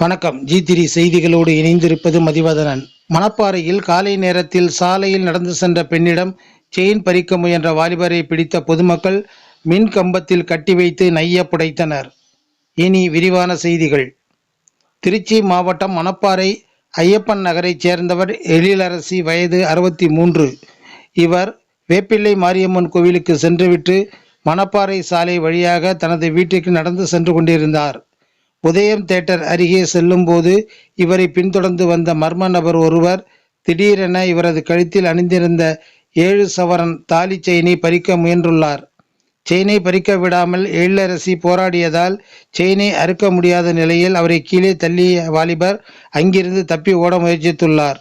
வணக்கம். ஜி திரி செய்திகளோடு இணைந்திருப்பது மதிவதனன். மணப்பாறையில் காலை நேரத்தில் சாலையில் நடந்து சென்ற பெண்ணிடம் செயின் பறிக்க முயன்ற வாலிபரை பிடித்த பொதுமக்கள் மின் கம்பத்தில் கட்டி வைத்து நைய புடைத்தனர். இனி விரிவான செய்திகள். திருச்சி மாவட்டம் மணப்பாறை ஐயப்பன் நகரைச் சேர்ந்தவர் எழிலரசி வயது அறுபத்தி மூன்று. இவர் வேப்பிள்ளை மாரியம்மன் கோவிலுக்கு சென்றுவிட்டு மணப்பாறை சாலை வழியாக தனது வீட்டிற்கு நடந்து சென்று கொண்டிருந்தார். உதயம் தேட்டர் அருகே செல்லும்போது இவரை பின்தொடர்ந்து வந்த மர்ம நபர் ஒருவர் திடீரென இவரது கழுத்தில் அணிந்திருந்த ஏழு சவரன் தாலி செயினை பறிக்க முயன்றுள்ளார். செயினை பறிக்க விடாமல் எழிலரசி போராடியதால் செயினை அறுக்க முடியாத நிலையில் அவரை கீழே தள்ளிய வாலிபர் அங்கிருந்து தப்பி ஓட முயற்சித்துள்ளார்.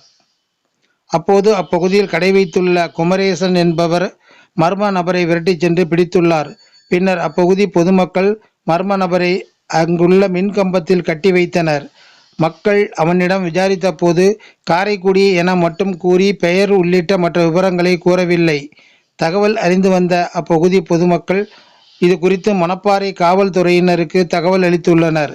அப்போது அப்பகுதியில் கடை வைத்துள்ள குமரேசன் என்பவர் மர்ம நபரை விரட்டிச் சென்று பிடித்துள்ளார். பின்னர் அப்பகுதி பொதுமக்கள் மர்ம நபரை அங்குள்ள மின்கம்பத்தில் கட்டி வைத்தனர். மக்கள் அவனிடம் விசாரித்த போது காரைக்குடி என மட்டும் கூறி பெயர் உள்ளிட்ட மற்ற விவரங்களை கூறவில்லை. தகவல் அறிந்து வந்த அப்பகுதி பொதுமக்கள் இது குறித்து மணப்பாறை காவல்துறையினருக்கு தகவல் அளித்துள்ளனர்.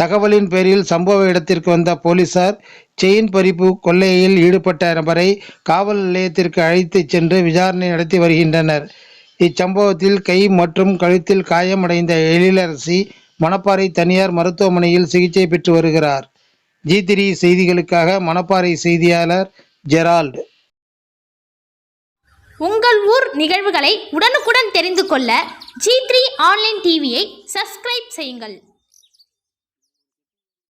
தகவலின் பேரில் சம்பவ இடத்திற்கு வந்த போலீசார் செயின் பறிப்பு கொள்ளையில் ஈடுபட்ட நபரை காவல் நிலையத்திற்கு அழைத்துச் சென்று விசாரணை நடத்தி வருகின்றனர். இச்சம்பவத்தில் கை மற்றும் கழுத்தில் காயமடைந்த எழிலரசி மணப்பாறை தனியார் மருத்துவமனையில் சிகிச்சை பெற்று வருகிறார். ஜி த்ரீ செய்திகளுக்காக மணப்பாறை செய்தியாளர் ஜெரால்டு. உங்கள் ஊர் நிகழ்வுகளை உடனுக்குடன் தெரிந்து கொள்ள ஜி த்ரீ ஆன்லைன் டிவியை சப்ஸ்கிரைப் செய்யுங்கள்.